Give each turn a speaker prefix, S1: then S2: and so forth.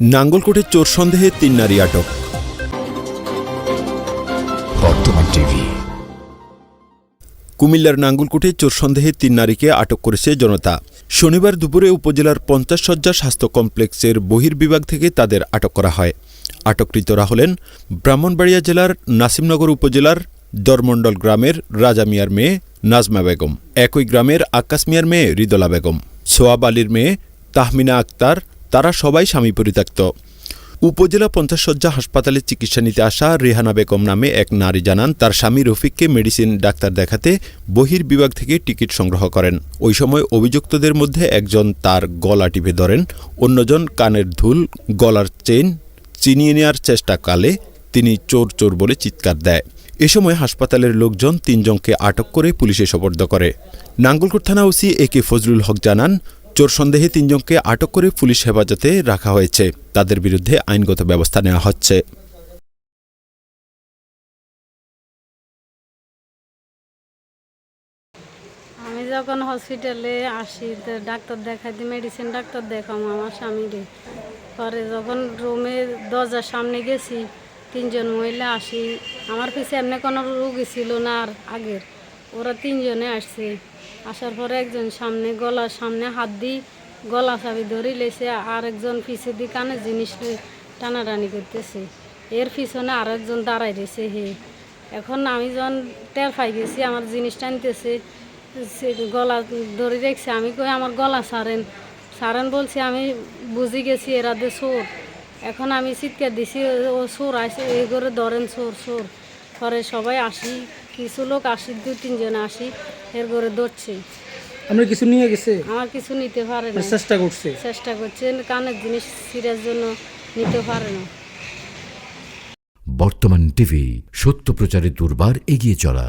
S1: নাঙ্গলকোটে চোর সন্দেহে তিন নারী আটক।
S2: বর্তমান টিভি।
S1: কুমিল্লার নাঙ্গলকোটে চোর সন্দেহে তিন নারীকে আটক করেছে জনতা। শনিবার দুপুরে উপজেলার পঞ্চাশ শয্যা স্বাস্থ্য কমপ্লেক্সের বহির্বিভাগ থেকে তাদের আটক করা হয়। আটককৃতরা হলেন ব্রাহ্মণবাড়িয়া জেলার নাসিমনগর উপজেলার দরমণ্ডল গ্রামের রাজা মিয়ার মেয়ে নাজমা বেগম। একই গ্রামের আকাশ মিয়ার মেয়ে রিদলা বেগম। সোয়াব আলীর মেয়ে তাহমিনা আক্তার তারা সবাই স্বামী পরিত্যক্ত। উপজেলা পঞ্চাশ শয্যা হাসপাতালে চিকিৎসা নিতে আসা রেহানা বেগম নামে এক নারী জানান, তার স্বামী রফিককে মেডিসিন ডাক্তার দেখাতে বহির্বিভাগ থেকে টিকিট সংগ্রহ করেন। ওই সময় অভিযুক্তদের মধ্যে একজন তার গলা টিপে ধরেন, অন্যজন কানের ধুল, গলার চেইন চিনিয়ে নেওয়ার চেষ্টাকালে তিনি চোর চোর বলে চিৎকার দেয়। এ সময় হাসপাতালের লোকজন তিনজনকে আটক করে পুলিশে সোপর্দ করে। নাঙ্গলকোট থানা ওসি এ কে ফজলুল হক জানান চোর সন্দেহে তিনজনকে আটক করে পুলিশ হেফাজতে রাখা হয়েছে। তাদের বিরুদ্ধে আইনগত ব্যবস্থা নেওয়া হচ্ছে।
S3: আমি যখন হসপিটালে আসি ডাক্তার দেখাইতে মেডিসিন ডাক্তার দেখাম আমার স্বামীরে। পরে যখন রুমে দরজার সামনে গেছি, তিনজন মহিলা আসি। আমার পিছে এমনি কোনো রুগী ছিল না আর আগের। ওরা তিনজনে আসছে। আসার পরে একজন সামনে গলার সামনে হাত দিই গলা চাবি ধরি লেছে, আর একজন পিছে দিয়ে কানে জিনিস টানাটানি করতেছে। এর পিছনে আর একজন দাঁড়াই রয়েছে হে। এখন আমি যখন টের পাই গেছি, আমার জিনিস টানতেছে, সে গলা ধরে রেখছে আমি কই আমার গলা সারেন? সারেন বলছি, আমি বুঝি গেছি এরা দে চোর। এখন আমি চিৎকার দিছি, ও- চোর আসে এই করে ধরেন চোর চোর। পরে সবাই আসি কিছু লোক আসি দু তিনজন আসি এর ঘরে ধরছে
S4: আমরা কিছু নিয়ে গেছে?
S3: আমার কিছু নিতে পারে না।
S4: চেষ্টা করছে।
S3: চেষ্টা করছে কানের জিনিস সিরার জন্য নিতে পারে না।
S2: বর্তমান টিভি সত্য প্রচারে দুর্বার এগিয়ে চলা।